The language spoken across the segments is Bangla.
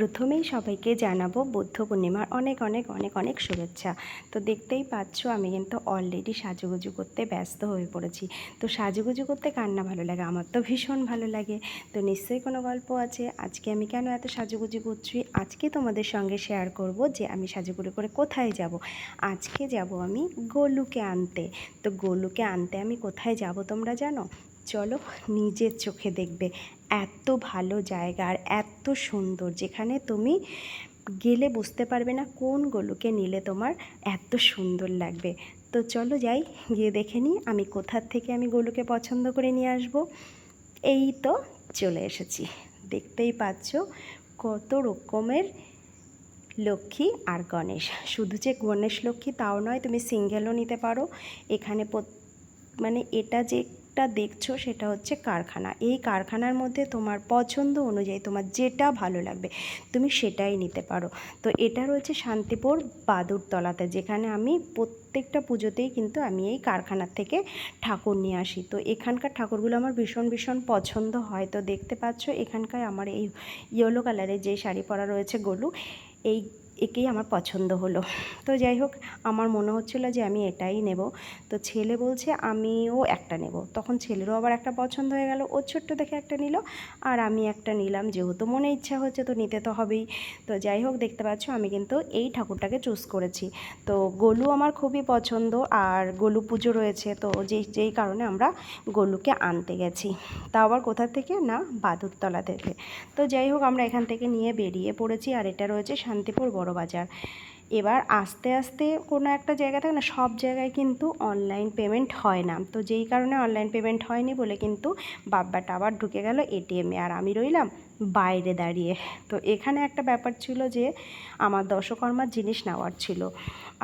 প্রথমেই সবাইকে জানাব বুদ্ধ পূর্ণিমার অনেক অনেক অনেক অনেক শুভেচ্ছা। তো দেখতেই পাচ্ছ আমি কিন্তু অলরেডি সাজুগুজু করতে ব্যস্ত হয়ে পড়েছি। তো সাজুগুজু করতে কার না ভালো লাগে? আমার তো ভীষণ ভালো লাগে। তো নিশ্চয়ই কোনো গল্প আছে? আজকে আমি কেন এত সাজুগুজু করছি? আজকে তোমাদের সঙ্গে শেয়ার করব যে আমি সাজুগুজু করে কোথায় যাব। আজকে যাব আমি গোলুকে আনতে। তো গোলুকে আনতে আমি কোথায় যাব তোমরা জানো? চলো নিজের চোখে দেখবে। এত ভালো জায়গা আর এত সুন্দর যেখানে তুমি গেলে বুঝতে পারবে না কোন গলুকে নিলে তোমার এত সুন্দর লাগবে। তো চলো যাই, গিয়ে দেখে নিই আমি কোথার থেকে আমি গলুকে পছন্দ করে নিয়ে আসব। এই তো চলে এসেছি। দেখতেই পাচ্ছ কত রকমের লক্ষ্মী আর গণেশ। শুধু যে গণেশ লক্ষ্মী তাও নয়, তুমি সিঙ্গেলও নিতে পারো। এখানে মানে এটা যেটা দেখছ সেটা হচ্ছে কারখানা। এই কারখানার মধ্যে তোমার পছন্দ অনুযায়ী তোমার যেটা ভালো লাগবে তুমি সেটাই নিতে পারো। তো এটা রয়েছে শান্তিপুর বাদুরতলাতে যেখানে আমি প্রত্যেকটা পুজোতেই কিন্তু আমি এই কারখানার থেকে ঠাকুর নিয়ে আসি। তো এখানকার ঠাকুরগুলো আমার ভীষণ ভীষণ পছন্দ হয়। তো দেখতে পাচ্ছ এখানকার আমার এই ইয়েলো কালারের যে শাড়ি পরা রয়েছে গলু, এই একেই আমার পছন্দ হলো। তো যাই হোক, আমার মনে হচ্ছিল যে আমি এটাই নেব। তো ছেলে বলছে, আমিও একটা নেব। তখন ছেলেরও আবার একটা পছন্দ হয়ে গেল। ওর ছোট্ট দেখে একটা নিল, আর আমি একটা নিলাম। যেহেতু মনে ইচ্ছা হচ্ছে, তো নিতে তো হবেই। তো যাই হোক, দেখতে পাচ্ছ, আমি কিন্তু এই ঠাকুরটাকে চুজ করেছি। তো গোলু আমার খুবই পছন্দ, আর গোলু পুজো রয়েছে। তো যেই যেই কারণে আমরা গোলুকে আনতে গেছি। তা আবার কোথা থেকে? না, বাদুরতলা থেকে। তো যাই হোক, আমরা এখান থেকে নিয়ে বেরিয়ে পড়েছি, আর এটা রয়েছে শান্তিপুর বড় বাজার এবার আস্তে আস্তে কোনো একটা জায়গা থাকে না, সব জায়গায় কিন্তু অনলাইন পেমেন্ট হয় না। তো যেই কারণে অনলাইন পেমেন্ট হয়নি বলে কিন্তু বাব্বাটা আবার ঢুকে গেল এটিএমে আর আমি রইলাম বাইরে দাঁড়িয়ে। তো এখানে একটা ব্যাপার ছিল যে আমার দশকর্মার জিনিস নেওয়ার ছিল।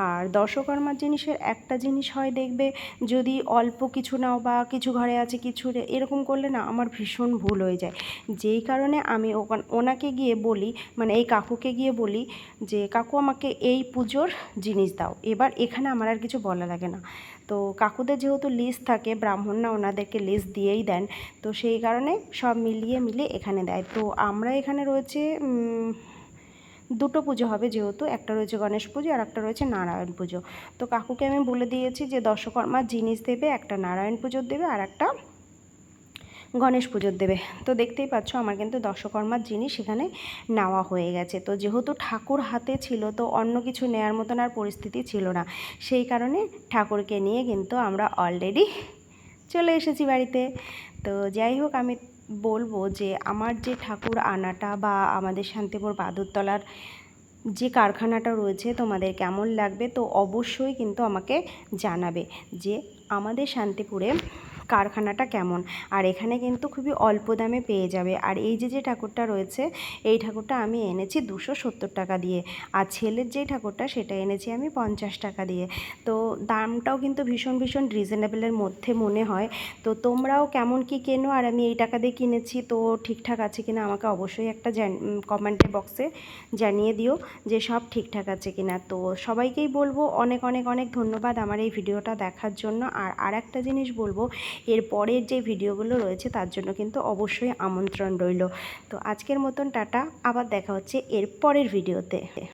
আর দশকর্মার জিনিসের একটা জিনিস হয় দেখবে, যদি অল্প কিছু নাও বা কিছু ঘরে আছে কিছু এরকম করলে না আমার ভীষণ ভুল হয়ে যায়। যেই কারণে আমি ওখান, ওনাকে গিয়ে বলি মানে এই কাকুকে গিয়ে বলি যে, কাকু আমাকে এই পুজোর জিনিস দাও। এবার এখানে আমার আর কিছু বলা লাগে না। তো কাকুদের যেহেতু লিস্ট থাকে, ব্রাহ্মণরা ওনাদেরকে লিস্ট দিয়েই দেন, তো সেই কারণে সব মিলিয়ে মিলিয়ে এখানে দেয়। তো আমরা এখানে রয়েছে দুটো পুজো হবে যেহেতু, একটা রয়েছে গণেশ পুজো আর একটা রয়েছে নারায়ণ পুজো। তো কাকুকে আমি বলে দিয়েছি যে দশকর্মার জিনিস দেবে, একটা নারায়ণ পুজোর দেবে আর একটা গণেশ পুজোর দেবে। তো দেখতেই পাচ্ছ আমার কিন্তু দশকর্মার জিনিস এখানে নেওয়া হয়ে গেছে। তো যেহেতু ঠাকুর হাতে ছিল, তো অন্য কিছু নেওয়ার মতন আর পরিস্থিতি ছিল না। সেই কারণে ঠাকুরকে নিয়ে কিন্তু আমরা অলরেডি চলে এসেছি বাড়িতে। তো যাই হোক, আমি বলব যে আমার যে ঠাকুর আনাটা বা আমাদের শান্তিপুর বাদুরতলার যে কারখানাটা রয়েছে, তোমাদের কেমন লাগবে? তো অবশ্যই কিন্তু আমাকে জানাবে যে আমাদের শান্তিপুরে কারখানাটা কেমন? আর এখানে কিন্তু খুবই অল্প দামে পেয়ে যাবে। আর এই যে যে ঠাকুরটা রয়েছে, এই ঠাকুরটা আমি এনেছি দুশো সত্তর টাকা দিয়ে। আর ছেলের যে ঠাকুরটা, সেটা এনেছি আমি পঞ্চাশ টাকা দিয়ে। তো দামটাও কিন্তু ভীষণ ভীষণ রিজনেবলের মধ্যে মনে হয়। তো তোমরাও কেমন কি কেনো? আর আমি এই টাকা দিয়ে কিনেছি, তো ঠিকঠাক আছে কিনা? আমাকে অবশ্যই একটা কমেন্টের বক্সে জানিয়ে দিও যে, সব ঠিকঠাক আছে কিনা? তো সবাইকেই বলব, অনেক অনেক অনেক ধন্যবাদ আমার এই ভিডিওটা দেখার জন্য। আর আর একটা জিনিস বলব এর পরের যে ভিডিওগুলো রয়েছে তার জন্য কিন্তু অবশ্যই আমন্ত্রণ রইল। তো আজকের মতন টাটা, আবার দেখা হচ্ছে এর পরের ভিডিওতে।